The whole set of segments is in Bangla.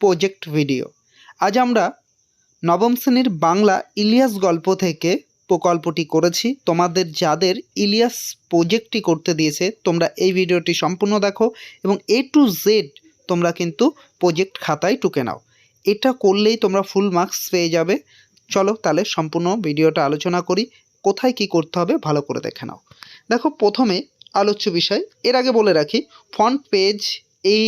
Project video. আজ আমরা নবম শ্রেণির বাংলা ইলিয়াস গল্প থেকে প্রকল্পটি করেছি। তোমাদের যাদের ইলিয়াস প্রজেক্টটি করতে দিয়েছে, তোমরা এই ভিডিওটি সম্পূর্ণ দেখো এবং এ টু জেড তোমরা কিন্তু প্রজেক্ট খাতায় টুকে নাও। এটা করলেই তোমরা ফুল মার্কস পেয়ে যাবে। চলো তাহলে সম্পূর্ণ ভিডিওটা আলোচনা করি। কোথায় কি করতে হবে ভালো করে দেখে নাও। দেখো প্রথমে আলোচ্য বিষয়। এর আগে বলে রাখি ফ্রন্ট পেজ এই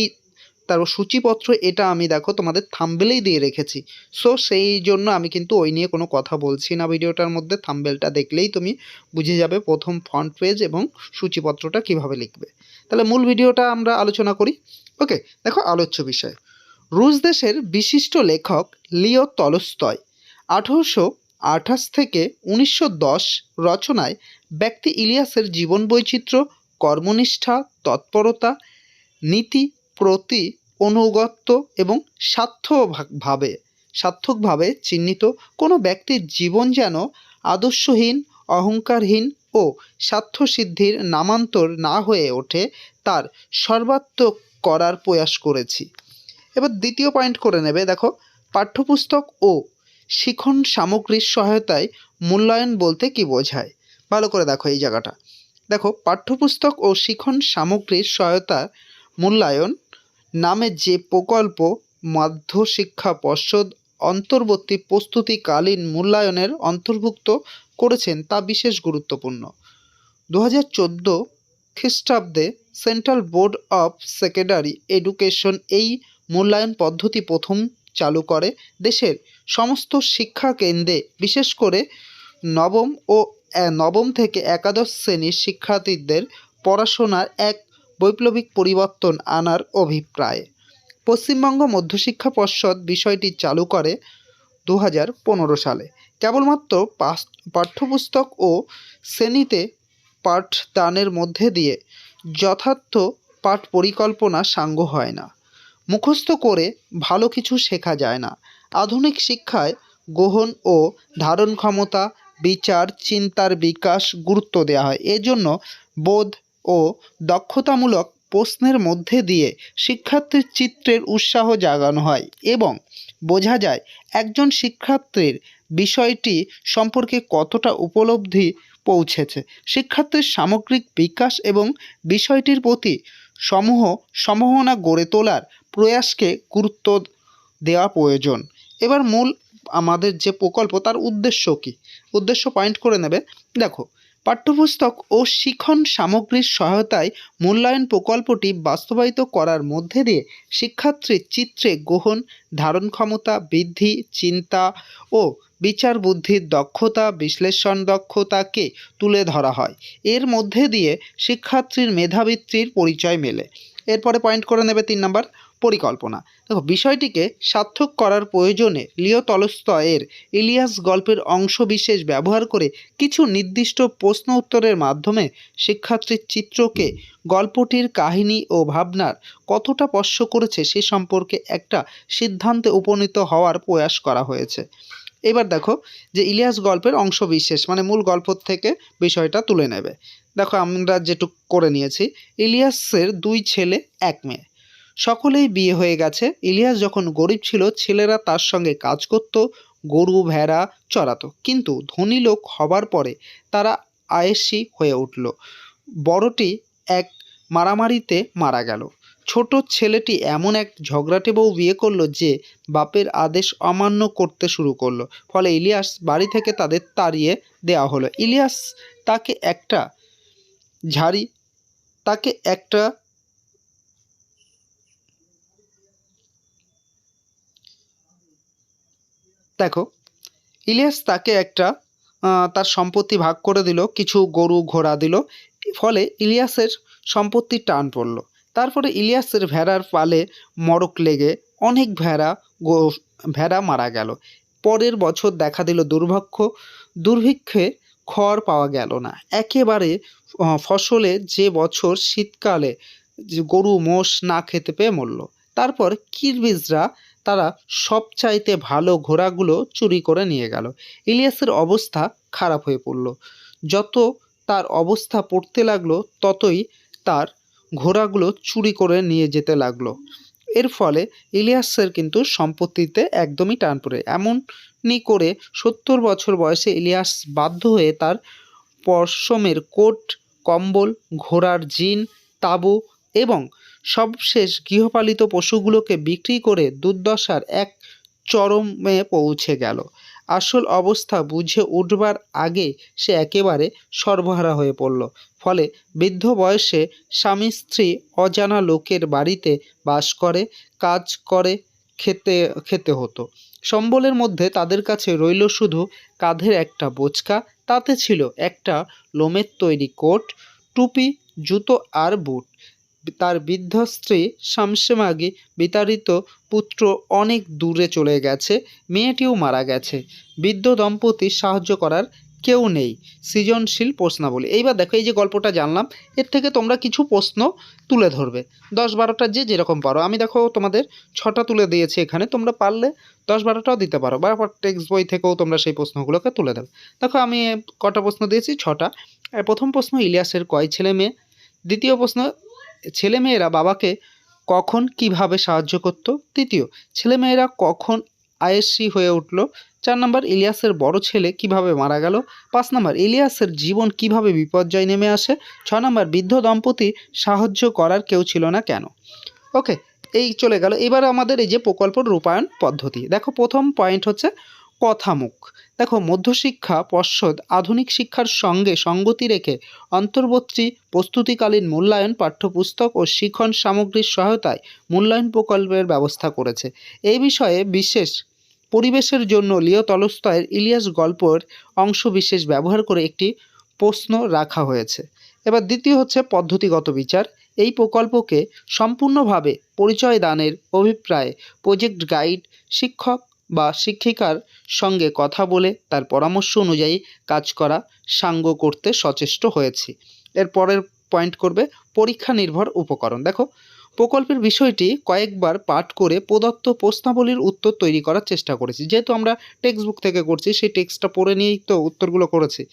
তারপর সূচিপত্র এটা আমি দেখো তোমাদের থাম্বেলেই দিয়ে রেখেছি। সো সেই জন্য আমি কিন্তু ওই নিয়ে কোনো কথা বলছি না ভিডিওটার মধ্যে। থাম্বেলটা দেখলেই তুমি বুঝে যাবে প্রথম ফ্রন্ট পেজ এবং সূচিপত্রটা কীভাবে লিখবে। তাহলে মূল ভিডিওটা আমরা আলোচনা করি। ওকে দেখো আলোচ্য বিষয়। রুশ দেশের বিশিষ্ট লেখক লিও তলস্তয় আঠেরোশো আঠাশ থেকে উনিশশো দশ রচনায় ব্যক্তি ইলিয়াসের জীবন বৈচিত্র্য, কর্মনিষ্ঠা, তৎপরতা, নীতি, প্রতি অনুগত্য এবং স্বার্থভাবে সার্থকভাবে চিহ্নিত কোনো ব্যক্তির জীবন যেন আদর্শহীন, অহংকারহীন ও স্বার্থসিদ্ধির নামান্তর না হয়ে ওঠে, তার সর্বাত্মক করার প্রয়াস করেছি। এবার দ্বিতীয় পয়েন্ট করে নেবে, দেখো, পাঠ্যপুস্তক ও শিখন সামগ্রীর সহায়তায় মূল্যায়ন বলতে কি বোঝায়? ভালো করে দেখো এই জায়গাটা। দেখো, পাঠ্যপুস্তক ও শিখন সামগ্রীর সহায়তা মূল্যায়ন নামে যে প্রকল্প মধ্যশিক্ষা পর্ষদ অন্তর্বর্তী প্রস্তুতিকালীন মূল্যায়নের অন্তর্ভুক্ত করেছেন তা বিশেষ গুরুত্বপূর্ণ। দু হাজার চোদ্দ খ্রিস্টাব্দে central board of secondary education এই মূল্যায়ন পদ্ধতি প্রথম চালু করে দেশের সমস্ত শিক্ষা কেন্দ্রে, বিশেষ করে নবম ও নবম থেকে একাদশ শ্রেণির শিক্ষার্থীদের পড়াশোনার এক বৈপ্লবিক পরিবর্তন আনার অভিপ্রায়। পশ্চিমবঙ্গ মধ্যশিক্ষা পর্ষদ বিষয়টি চালু করে দু হাজার পনেরো সালে। কেবলমাত্র পাস- পাঠ্যপুস্তক ও শ্রেণীতে পাঠদানের মধ্যে দিয়ে যথার্থ পাঠ পরিকল্পনা সাঙ্গ হয় না। মুখস্থ করে ভালো কিছু শেখা যায় না। আধুনিক শিক্ষায় গ্রহণ ও ধারণ ক্ষমতা বিচার, চিন্তার বিকাশ গুরুত্ব দেওয়া হয়। এজন্য বোধ ও দক্ষতামূলক প্রশ্নের মধ্যে দিয়ে শিক্ষার্থীর চিত্রের উৎসাহ জাগানো হয় এবং বোঝা যায় একজন শিক্ষার্থীর বিষয়টি সম্পর্কে কতটা উপলব্ধি পৌঁছেছে। শিক্ষার্থীর সামগ্রিক বিকাশ এবং বিষয়টির প্রতি সমূহ সম্ভাবনা গড়ে তোলার প্রয়াসকে গুরুত্ব দেওয়া প্রয়োজন। এবার মূল আমাদের যে প্রকল্প, তার উদ্দেশ্য কী? উদ্দেশ্য পয়েন্ট করে নেবে। দেখো পাঠ্যপুস্তক ও শিখন সামগ্রীর সহায়তায় মূল্যায়ন প্রকল্পটি বাস্তবায়িত করার মধ্যে দিয়ে শিক্ষার্থীর চিত্রে গ্রহণ, ধারণ ক্ষমতা বৃদ্ধি, চিন্তা ও বিচার বুদ্ধির দক্ষতা, বিশ্লেষণ দক্ষতাকে তুলে ধরা হয়। এর মধ্যে দিয়ে শিক্ষার্থীর মেধাবৃত্তির পরিচয় মেলে। এরপরে পয়েন্ট করে নেবে তিন নম্বর পরিকল্পনা। দেখো, বিষয়টিকে সার্থক করার প্রয়োজনে লিও তলস্তয়ের ইলিয়াস গল্পের অংশবিশেষ ব্যবহার করে কিছু নির্দিষ্ট প্রশ্ন উত্তরের মাধ্যমে শিক্ষার্থীর চিত্রকে, গল্পটির কাহিনী ও ভাবনার কতটা স্পর্শ করেছে সে সম্পর্কে একটা সিদ্ধান্তে উপনীত হওয়ার প্রয়াস করা হয়েছে। এবার দেখো যে ইলিয়াস গল্পের অংশবিশেষ মানে মূল গল্প থেকে বিষয়টা তুলে নেবে। দেখো, আমরা যেটুক করে নিয়েছি। ইলিয়াসের দুই ছেলে, এক মেয়ে। সকলেই বিয়ে হয়ে গেছে। ইলিয়াস যখন গরিব ছিল, ছেলেরা তার সঙ্গে কাজ করত, গরু, ভেড়া চড়াতো কিন্তু ধনী লোক হবার পরে তারা আয়েসি হয়ে উঠল। বড়টি এক মারামারিতে মারা গেল। ছোট ছেলেটি এমন এক ঝগড়াটে বউ বিয়ে করল যে বাপের আদেশ অমান্য করতে শুরু করল। ফলে ইলিয়াস বাড়ি থেকে তাদের তাড়িয়ে দেওয়া হলো। ইলিয়াস তাকে একটা ঝাড়ি, তাকে একটা দেখো, ইলিয়াস তাকে একটা তার সম্পত্তি ভাগ করে দিল, কিছু গরু ঘোড়া দিল, ফলে ইলিয়াসের সম্পত্তির টান পড়ল। তারপরে ইলিয়াসের ভেড়ার পালে মরক লেগে অনেক ভেড়া ভেড়া মারা গেল। পরের বছর দেখা দিল দুর্ভিক্ষ, দুর্ভিক্ষে খড় পাওয়া গেল না। একেবারে ফসলে যে বছর শীতকালে গরু মোষ না খেতে পেয়ে মরল। তারপর কিরবিজরা তারা সবচাইতে ভালো ঘোড়াগুলো চুরি করে নিয়ে গেল। ইলিয়াসের অবস্থা খারাপ হয়ে পড়ল। যত তার অবস্থা পড়তে লাগল, ততই তার ঘোড়াগুলো চুরি করে নিয়ে যেতে লাগল। এর ফলে ইলিয়াসের কিন্তু সম্পত্তিতে একদমই টান পড়ে। এমনই করে সত্তর বছর বয়সে ইলিয়াস বাধ্য হয়ে তার পশমের কোট, কম্বল, ঘোড়ার জিন, তাঁবু এবং সবশেষ গৃহপালিত পশুগুলোকে বিক্রি করে দুর্দশার এক চরমে পৌঁছে গেল। আসল অবস্থা বুঝে উঠবার আগে সে একেবারে সর্বহারা হয়ে পড়ল। ফলে বৃদ্ধ বয়সে স্বামী স্ত্রী অজানা লোকের বাড়িতে বাস করে, কাজ করে, খেতে খেতে হতো। সম্বলের মধ্যে তাদের কাছে রইল শুধু কাঁধের একটা বোচকা, তাতে ছিল একটা লোমের তৈরি কোট, টুপি, জুতো আর বুট। তার বৃদ্ধ স্ত্রী শামসেমাগি বিতাড়িত পুত্র অনেক দূরে চলে গেছে, মেয়েটিও মারা গেছে। বৃদ্ধ দম্পতির সাহায্য করার কেউ নেই। সৃজনশীল প্রশ্নাবলী। এইবার দেখো, এই যে গল্পটা জানলাম, এর থেকে তোমরা কিছু প্রশ্ন তুলে ধরবে। দশ বারোটা যে যেরকম পারো। আমি দেখো, তোমাদের ছটা তুলে দিয়েছি এখানে। তোমরা পারলে দশ বারোটাও দিতে পারো। বা টেক্সট বই থেকেও তোমরা সেই প্রশ্নগুলোকে তুলে দেবে। দেখো, আমি কটা প্রশ্ন দিয়েছি? ছটা। প্রথম প্রশ্ন, ইলিয়াসের কয় ছেলে মেয়ে? দ্বিতীয় প্রশ্ন ছেলেমেয়েরা বাবাকে কখন কীভাবে সাহায্য করত? তৃতীয়, ছেলেমেয়েরা কখন আয়েসি হয়ে উঠল? চার নম্বর, ইলিয়াসের বড় ছেলে কীভাবে মারা গেল? পাঁচ নম্বর, ইলিয়াসের জীবন কীভাবে বিপর্যয় নেমে আসে? ছ নম্বর, বৃদ্ধ দম্পতি সাহায্য করার কেউ ছিল না কেন? ওকে এই চলে গেল। এবার আমাদের এই যে প্রকল্প রূপায়ণ পদ্ধতি। দেখো, প্রথম পয়েন্ট হচ্ছে কথামুখ। দেখো, মধ্যশিক্ষা, পর্ষদ, আধুনিক শিক্ষার সঙ্গে সঙ্গতি রেখে অন্তর্বর্তী প্রস্তুতিকালীন মূল্যায়ন পাঠ্যপুস্তক ও শিক্ষণ সামগ্রীর সহায়তায় মূল্যায়ন প্রকল্পের ব্যবস্থা করেছে। এই বিষয়ে বিশেষ পরিবেশের জন্য লিও তলস্তয়ের ইলিয়াস গল্পের অংশ বিশেষ ব্যবহার করে একটি প্রশ্ন রাখা হয়েছে। এবার দ্বিতীয় হচ্ছে পদ্ধতিগত বিচার। এই প্রকল্পকে সম্পূর্ণভাবে পরিচয় দানের অভিপ্রায়ে প্রজেক্ট গাইড, শিক্ষক বা শিক্ষিকার সঙ্গে কথা বলে তার পরামর্শ অনুযায়ী কাজ করা সাঙ্গ করতে সচেষ্ট হয়েছি। এর পরের পয়েন্ট করবে পরীক্ষা নির্ভর উপকরণ। দেখো, প্রকল্পের বিষয়টি কয়েকবার পাঠ করে প্রদত্ত প্রশ্নাবলীর উত্তর তৈরি করার চেষ্টা করেছি। যেহেতু আমরা টেক্সট বুক থেকে করছি, সেই টেক্সটটা পড়ে নিয়েই তো উত্তরগুলো করেছি।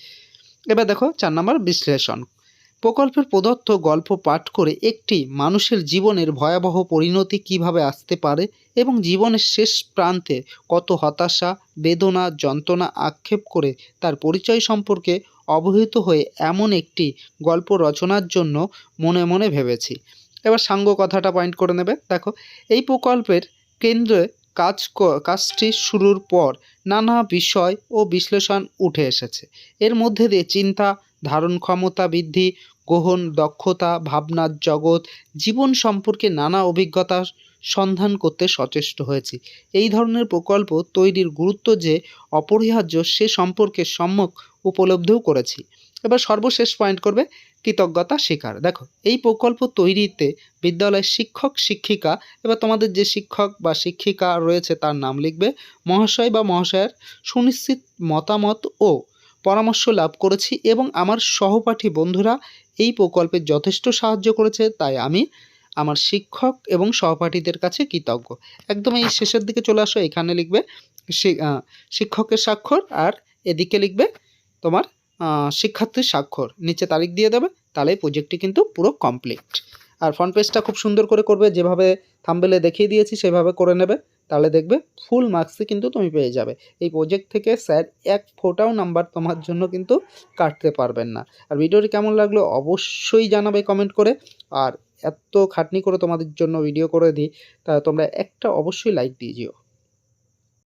এবার দেখো, চার নম্বর বিশ্লেষণ। প্রকল্পের প্রদত্ত গল্প পাঠ করে একটি মানুষের জীবনের ভয়াবহ পরিণতি কীভাবে আসতে পারে এবং জীবনের শেষ প্রান্তে কত হতাশা, বেদনা, যন্ত্রণা আক্ষেপ করে তার পরিচয় সম্পর্কে অবহিত হয়ে এমন একটি গল্প রচনার জন্য মনে মনে ভেবেছি। এবার সাঙ্গ কথাটা পয়েন্ট করে নেবে। দেখো, এই প্রকল্পের কেন্দ্রে কাজ কাজটি শুরুর পর নানা বিষয় ও বিশ্লেষণ উঠে এসেছে। এর মধ্যে দিয়ে চিন্তা ধারণ ক্ষমতা বৃদ্ধি, গ্রহণ দক্ষতা, ভাবনার জগৎ, জীবন সম্পর্কে নানা অভিজ্ঞতার সন্ধান করতে সচেষ্ট হয়েছি। এই ধরনের প্রকল্প তৈরির গুরুত্ব যে অপরিহার্য, সে সম্পর্কে সম্যক উপলব্ধিও করেছি। এবার সর্বশেষ পয়েন্ট করবে, কৃতজ্ঞতা স্বীকার। দেখো, এই প্রকল্প তৈরিতে বিদ্যালয়ের শিক্ষক, শিক্ষিকা, এবার তোমাদের যে শিক্ষক বা শিক্ষিকা রয়েছে তার নাম লিখবে, মহাশয় বা মহাশয়ের সুনিশ্চিত মতামত ও পরামর্শ লাভ করেছি এবং আমার সহপাঠী বন্ধুরা এই প্রকল্পে যথেষ্ট সাহায্য করেছে, তাই আমি আমার শিক্ষক এবং সহপাঠীদের কাছে কৃতজ্ঞ। একদম এই শেষের দিকে চলে আসো, এখানে লিখবে শিক্ষকের স্বাক্ষর আর এদিকে লিখবে তোমার শিক্ষার্থীর স্বাক্ষর। নিচে তারিখ দিয়ে দেবে, তাহলে এই প্রজেক্টটি কিন্তু পুরো কমপ্লিট আর ফ্রন্ট পেজটা খুব সুন্দর করে করবে, যেভাবে থাম্বেলে দেখিয়ে দিয়েছি, সেভাবে করে নেবে। তাহলে দেখবে ফুল মার্কসই কিন্তু তুমি পেয়ে যাবে। এই প্রজেক্ট থেকে স্যার এক ফোটাও নাম্বার তোমার জন্য কিন্তু কাটতে পারবেন না। আর ভিডিওটি কেমন লাগল অবশ্যই জানাবে কমেন্ট করে। আর এত খাটনি করে তোমাদের জন্য ভিডিও করে দিই, তা তোমরা একটা অবশ্যই লাইক দিয়ে যেও।